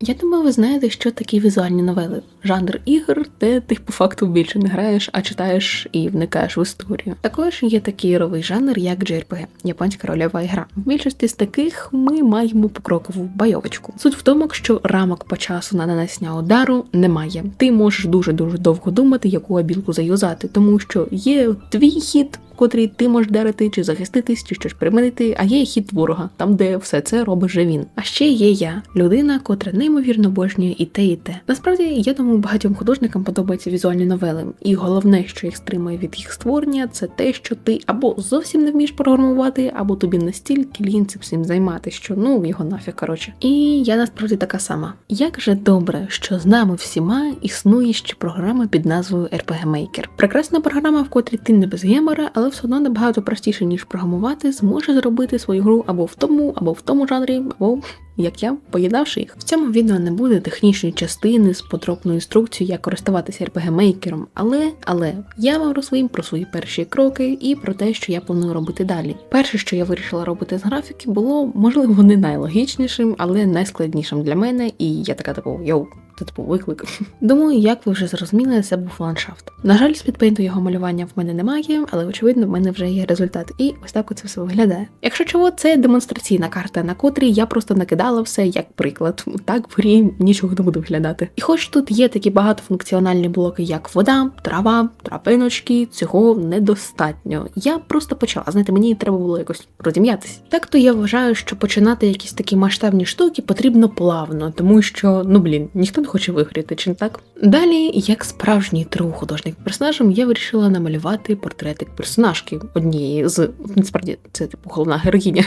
Я думаю, ви знаєте, що такі візуальні новели. Жанр ігор, де ти по факту більше не граєш, а читаєш і вникаєш в історію. Також є такий ігровий жанр, як JRPG – японська рольова гра. В більшості з таких ми маємо покрокову бойовочку. Суть в тому, що рамок по часу на нанесення удару немає. Ти можеш дуже дуже довго думати, яку абілку заюзати, тому що є твій хід, котрий ти можеш дарити, чи захиститись, чи щось примінити, а є хід ворога, там де все це робить же він. А ще є я, людина, котра неймовірно обожнює і те, і те. Насправді, я думаю, багатьом художникам подобаються візуальні новели, і головне, що їх стримує від їх створення, це те, що ти або зовсім не вмієш програмувати, або тобі настільки лінці всім займати, що ну його нафіг, коротше. І я насправді така сама. Як же добре, що з нами всіма існує ще програма під назвою RPG Maker. Прекрасна програма, в котрій ти не без гемора, але все одно набагато простіше, ніж програмувати, зможе зробити свою гру або в тому, або в тому жанрі, або як я, поєднавши їх. В цьому відео не буде технічної частини з подробною інструкцією, як користуватися RPG-мейкером, але але я вам розповім про свої перші кроки і про те, що я планую робити далі. Перше, що я вирішила робити з графіки, було можливо не найлогічнішим, але найскладнішим для мене, і я така типу, йоу. Це типу виклик. Думаю, як ви вже зрозуміли, це був ландшафт. На жаль, спідпейнту його малювання в мене немає, але очевидно, в мене вже є результат. І ось так це все виглядає. Якщо чого, це демонстраційна карта, на котрій я просто накидала все як приклад. Так в грі нічого не буде виглядати. І хоч тут є такі багатофункціональні блоки, як вода, трава, травиночки, цього недостатньо. Я просто почала. Знаєте, мені треба було якось розім'ятись. Так то я вважаю, що починати якісь такі масштабні штуки потрібно плавно, тому що, ну блін, ніхто не хоче вигріти, чи не так? Далі, як справжній тру художник персонажем, я вирішила намалювати портретик персонажки однієї з насправді це типу головна героїня.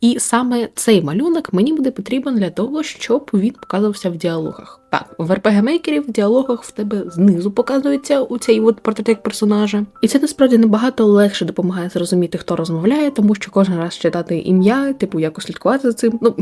І саме цей малюнок мені буде потрібен для того, щоб він показувався в діалогах. Так, в RPG Maker в діалогах в тебе знизу показується у цей от портретик персонажа. І це насправді набагато легше допомагає зрозуміти, хто розмовляє, тому що кожен раз читати ім'я, типу якось слідкувати за цим. Ну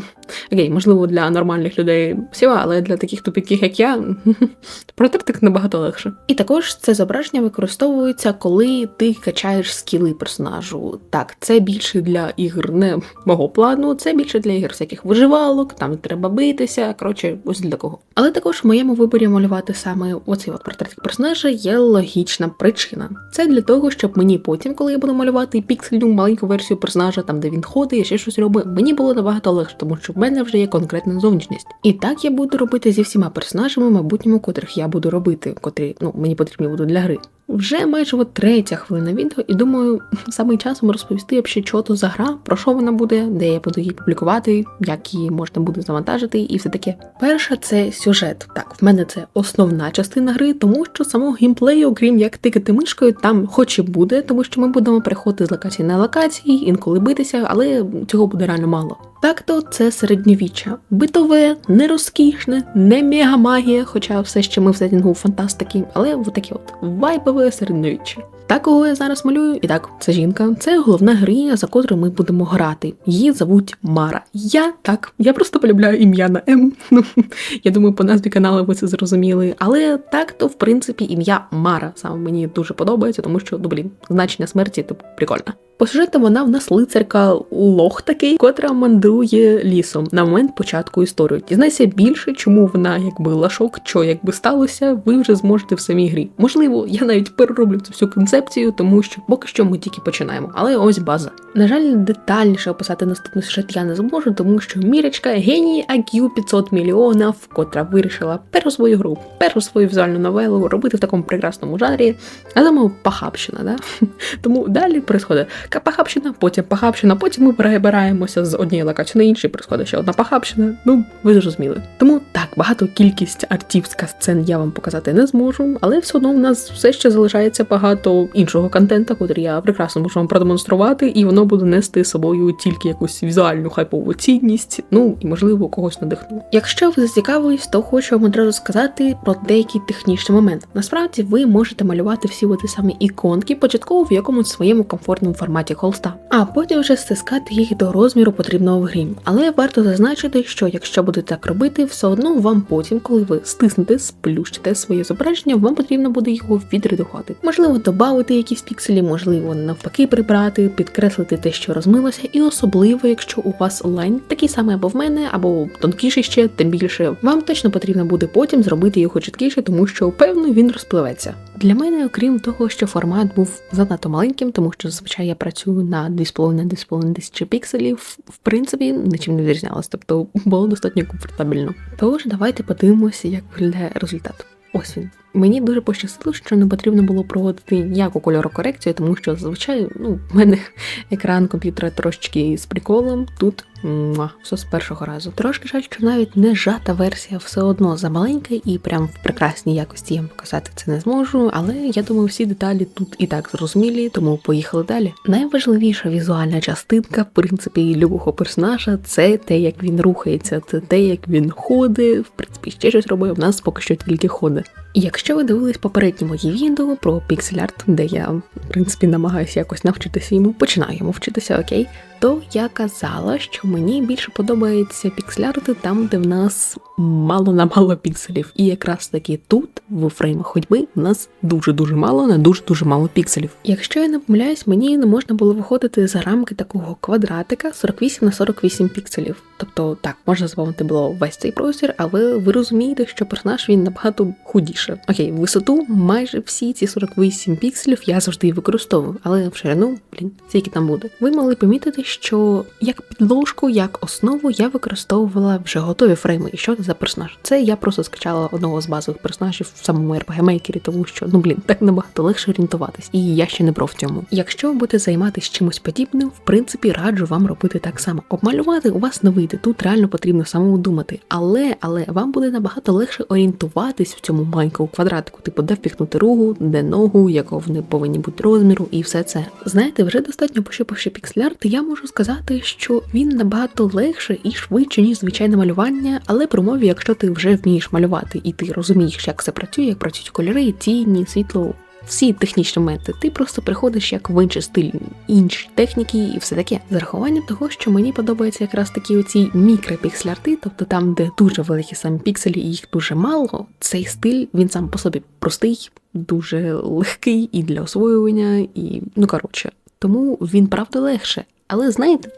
окей, можливо, для нормальних людей всіма, але для таких тупіких, як я, портретик набагато легше. І також це зображення використовується, коли ти качаєш скіли персонажу. Так, це більше для ігр не мого плану, це більше для ігр всяких виживалок, там треба битися. Коротше, ось для кого. Але також в моєму виборі малювати саме оцей от портретик персонажа є логічна причина. Це для того, щоб мені потім, коли я буду малювати піксельну маленьку версію персонажа, там де він ходить, ще щось робить, мені було набагато легше, тому що в мене вже є конкретна зовнішність. І так я буду робити зі всіма персонажами, майбутньому, котрих я буду робити, котрі ну мені потрібні будуть для гри. Вже майже от третя хвилина відео, і думаю, саме часом розповісти взагалі, що то за гра, про що вона буде, де я буду її публікувати, як її можна буде завантажити, і все таке. Перша це сюжет. Так, в мене це основна частина гри, тому що самого геймплею, окрім як тикати мишкою, там хоч і буде, тому що ми будемо переходити з локації на локації, інколи битися, але цього буде реально мало. Так то це середньовіччя. Битове, не розкішне, не мегамагія, хоча все ще ми в сеттінгу фантастики, але в таке от вайбове середньовіччя. Так, кого я зараз малюю, і так, це жінка, це головна героїня, за котрою ми будемо грати. Її зовуть Мара. Я так, я просто полюбляю ім'я на М. Ну я думаю, по назві каналу ви це зрозуміли. Але так, то в принципі ім'я Мара саме мені дуже подобається, тому що, ну блін, значення смерті типу прикольно. По сюжету вона в нас лицарка лох такий, котра мандрує лісом на момент початку історії. Дізнайся більше, чому вона якби лашок, що якби сталося, ви вже зможете в самій грі. Можливо, я навіть перероблю цю всю концепцію, тому що поки що ми тільки починаємо. Але ось база. На жаль, детальніше описати наступний сюжет я не зможу, тому що мірячка геній IQ 500 мільйонів, котра вирішила першу свою гру, першу свою візуальну новелу робити в такому прекрасному жанрі, а замов пахабщина, да? Тому далі происходить пахабщина, потім пахабщина, потім ми перебираємося з однієї локації на іншій, происходить ще одна пахабщина. Ну, ви зрозуміли. Тому так, багато кількість артівська сцен я вам показати не зможу, але все одно у нас все ще залишається багато іншого контенту, котрий я прекрасно можу вам продемонструвати, і воно буде нести з собою тільки якусь візуальну хайпову цінність, ну і можливо когось надихну. Якщо ви зацікавились, то хочу вам одразу сказати про деякий технічний момент. Насправді ви можете малювати всі ті самі іконки початково в якомусь своєму комфортному форматі форматі холста, а потім вже стискати їх до розміру потрібного в грі. Але варто зазначити, що якщо будете так робити, все одно вам потім, коли ви стиснете, сплющите своє зображення, вам потрібно буде його відредагувати. Можливо, додати якісь пікселі, можливо, навпаки, прибрати, підкреслити те, що розмилося, і особливо, якщо у вас онлайн такий самий або в мене, або тонкіший ще, тим більше вам точно потрібно буде потім зробити його чіткіше, тому що певно він розпливеться. Для мене, окрім того, що формат був занадто маленьким, тому що зазвичай я працюю на 2,5-2,5 тисячі пікселів, в принципі, нічим не відрізнялось, тобто було достатньо комфортабельно. Тож давайте подивимося, як виглядає результат. Ось він. Мені дуже пощастило, що не потрібно було проводити ніяку кольорокорекцію, тому що зазвичай ну, в мене екран комп'ютера трошечки з приколом. Тут муа, все з першого разу. Трошки жаль, що навіть не жата версія все одно замаленька і прям в прекрасній якості я вам показати це не зможу. Але я думаю, всі деталі тут і так зрозумілі, тому поїхали далі. Найважливіша візуальна частинка, в принципі, любого персонажа це те, як він рухається, це те, як він ходить. В принципі, ще щось робить. У нас поки що тільки ходить. Якщо ви дивились попередні мої відео про піксель-арт, де я в принципі намагаюся якось навчитися йому, починаю йому вчитися, окей, то я казала, що мені більше подобається піксель-арти там, де в нас мало на мало пікселів. І якраз таки тут, в фреймах ходьби, в нас дуже-дуже мало на дуже-дуже мало пікселів. Якщо я не помиляюсь, мені не можна було виходити за рамки такого квадратика 48 на 48 пікселів. Тобто так, можна заповнити було весь цей простір, але ви розумієте, що персонаж він набагато худіше. Окей, висоту майже всі ці 48 пікселів я завжди використовую, але в ширину, блін, скільки там буде. Ви могли помітити, що як підложку, як основу я використовувала вже готові фрейми. І що це за персонаж? Це я просто скачала одного з базових персонажів в самому RPG Maker, тому що ну блін, так набагато легше орієнтуватись, і я ще не про в цьому. Якщо ви будете займатися чимось подібним, в принципі, раджу вам робити так само. Обмалювати у вас не вийде. Тут реально потрібно самому думати, але але вам буде набагато легше орієнтуватись в цьому маленькому квадратику, типу де впіхнути ругу, де ногу, якого вони повинні бути розміру, і все це. Знаєте, вже достатньо пощупавши піксель-арт, я можу сказати, що він набагато легше і швидше, ніж звичайне малювання, але при умові, якщо ти вже вмієш малювати і ти розумієш, як це працює, як працюють кольори, тіні, світло. Всі технічні моменти, ти просто приходиш як в інший стиль, інші техніки і все таке. З рахуванням того, що мені подобаються якраз такі оці мікропіксель-арти, тобто там, де дуже великі самі пікселі, і їх дуже мало. Цей стиль він сам по собі простий, дуже легкий і для освоювання, і ну коротше, тому він правда легше. Але знаєте,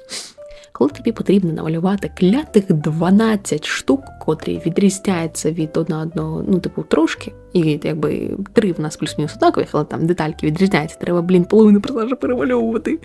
коли тобі потрібно намалювати клятих 12 штук, котрі відрізняються від одна одного, ну, типу, трошки, і якби три в нас плюс-мінус однакових, але там детальки відрізняються, треба, блін, половину персонажа перемальовувати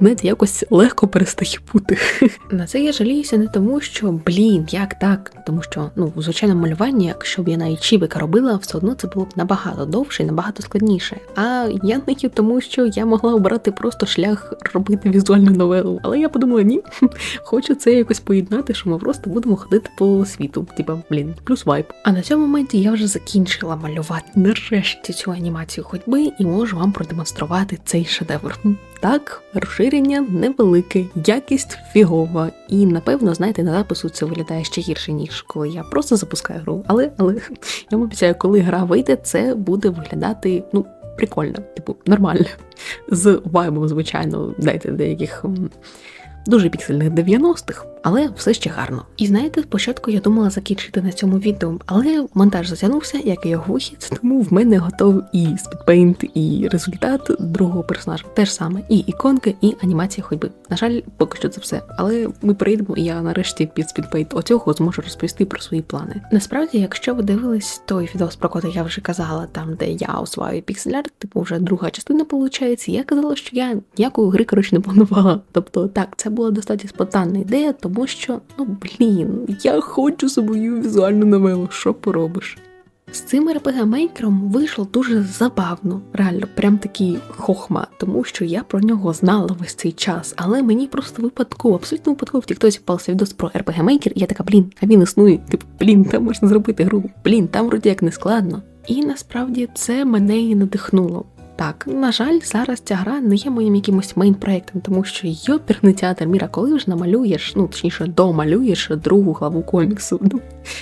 знаєте, якось легко перестає бути. На це я жаліюся не тому, що блін, як так? Тому що ну в звичайному малюванні, якщо б я навіть чібика робила, все одно це було б набагато довше і набагато складніше. А я не тому, що я могла обрати просто шлях робити візуальну новелу. Але я подумала, ні, хочу це якось поєднати, що ми просто будемо ходити по світу. Типа, блін, плюс вайп. А на цьому моменті я вже закінчила малювати нарешті цю анімацію ходьби і можу вам продемонструвати цей шедевр. Так, розширення невелике, якість фігова. І напевно, знаєте, на запису це виглядає ще гірше, ніж коли я просто запускаю гру. Але але я вам обіцяю, коли гра вийде, це буде виглядати ну прикольно, типу нормально. З вайбом, звичайно, дайте деяких дуже піксельних 90-х, але все ще гарно. І знаєте, спочатку я думала закінчити на цьому відео, але монтаж затягнувся, як і його вихід, тому в мене готовий і спідпейнт, і результат другого персонажа. Те ж саме, і іконки, і анімація ходьби. На жаль, поки що це все. Але ми перейдемо, і я нарешті під спідпейнт оцього зможу розповісти про свої плани. Насправді, якщо ви дивились той відео, про котрий я вже казала, там де я осваю піксель-арт, типу вже друга частина виходить, я казала, що я ніякої гри коротше не планувала. Тобто, так, це була достатньо спонтанна ідея тому що, ну блін, я хочу свою візуальну новелу, що поробиш. З цим rpg мейкером вийшло дуже забавно, реально, прям такий хохма, тому що я про нього знала весь цей час, але мені просто випадково, абсолютно випадково в тіктоці впався відос про rpg мейкер і я така, блін, а він існує, типу, блін, там можна зробити гру, блін, там вроді як не складно. І насправді це мене і надихнуло. Так, на жаль, зараз ця гра не є моїм якимось мейн-проєктом, тому що йоперний театр Міра, коли вже намалюєш, ну точніше, домалюєш другу главу коміксу. Ну,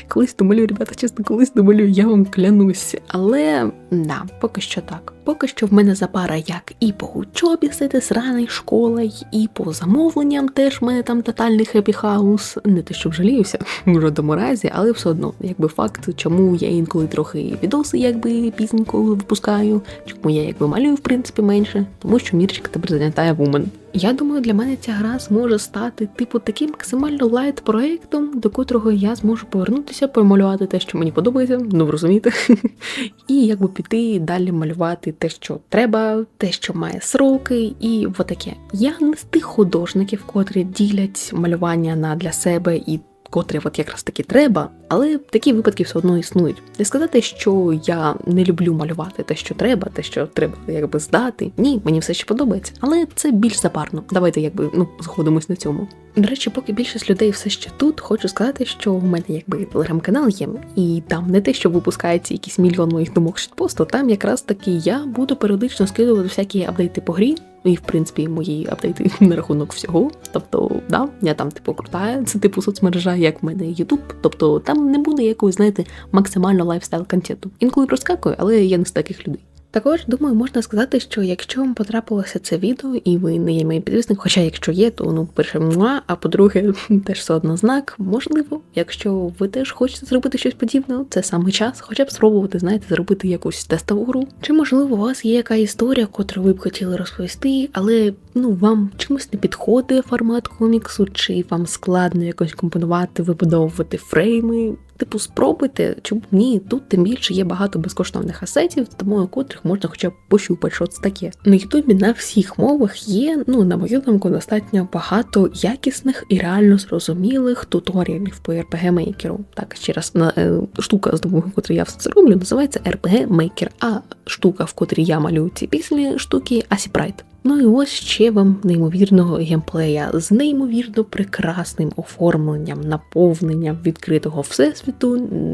колись домалюю, ребята, чесно, колись домалюю, я вам клянусь. Але да, поки що так. Поки що в мене запара як і по учобі сраний школа, і по замовленням теж в мене там тотальний хеппі хаус. Не те, щоб жаліюся в жодному разі, але все одно, якби факт, чому я інколи трохи відоси якби пізненько випускаю, чому я якби малюю в принципі менше, тому що Мірчик тебе зайнятає вумен. Я думаю, для мене ця гра зможе стати типу таким максимально лайт проектом, до котрого я зможу повернутися, помалювати те, що мені подобається, ну ви розумієте, і якби піти далі малювати те, що треба, те, що має сроки, і отаке. Я не з тих художників, котрі ділять малювання на для себе і. Котрі от якраз таки треба, але такі випадки все одно існують. Не сказати, що я не люблю малювати те, що треба, те, що треба якби здати. Ні, мені все ще подобається, але це більш запарно. Давайте якби ну згодимось на цьому. До речі, поки більшість людей все ще тут, хочу сказати, що в мене якби телеграм-канал є, і там не те, що випускається якийсь мільйон моїх думок щитпосту, там якраз таки я буду періодично скидувати всякі апдейти по грі. І, в принципі, мої апдейти на рахунок всього. Тобто, да, я там, типу, крутая, це типу соцмережа, як в мене YouTube. Тобто там не буде якогось, знаєте, максимально лайфстайл контенту. Інколи проскакую, але я не з таких людей. Також думаю, можна сказати, що якщо вам потрапилося це відео, і ви не є моїм підписником, хоча якщо є, то ну перше муа, а по-друге, теж все одно знак. Можливо, якщо ви теж хочете зробити щось подібне, це саме час, хоча б спробувати, знаєте, зробити якусь тестову гру. Чи можливо у вас є яка історія, котру ви б хотіли розповісти, але ну вам чимось не підходить формат коміксу, чи вам складно якось компонувати, вибудовувати фрейми. Типу, спробуйте, чому ні, тут тим більше є багато безкоштовних асетів, тому котрих можна хоча б пощупати, що це таке. На Ютубі на всіх мовах є, ну на мою думку, достатньо багато якісних і реально зрозумілих туторіалів по RPG Maker. Так, ще раз на е, штука, з допомогою котрої я все це роблю, називається RPG Maker, а штука, в котрій я малюю ці пісні штуки, Асіпрайт. Ну і ось ще вам неймовірного геймплея з неймовірно прекрасним оформленням, наповненням відкритого всесвіту,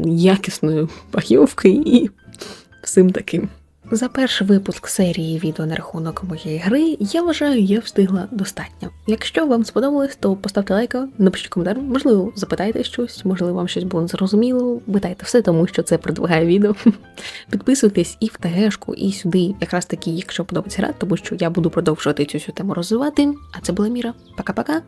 якісною пайовкою і всім таким. За перший випуск серії відео на рахунок моєї гри, я вважаю, я встигла достатньо. Якщо вам сподобалось, то поставте лайка, напишіть коментар, можливо, запитайте щось, можливо, вам щось було незрозуміло. Питайте все, тому що це продвигає відео. Підписуйтесь і в ТГшку, і сюди, якраз таки, якщо подобається гра, тому що я буду продовжувати цю всю тему розвивати. А це була Міра. Пока-пока.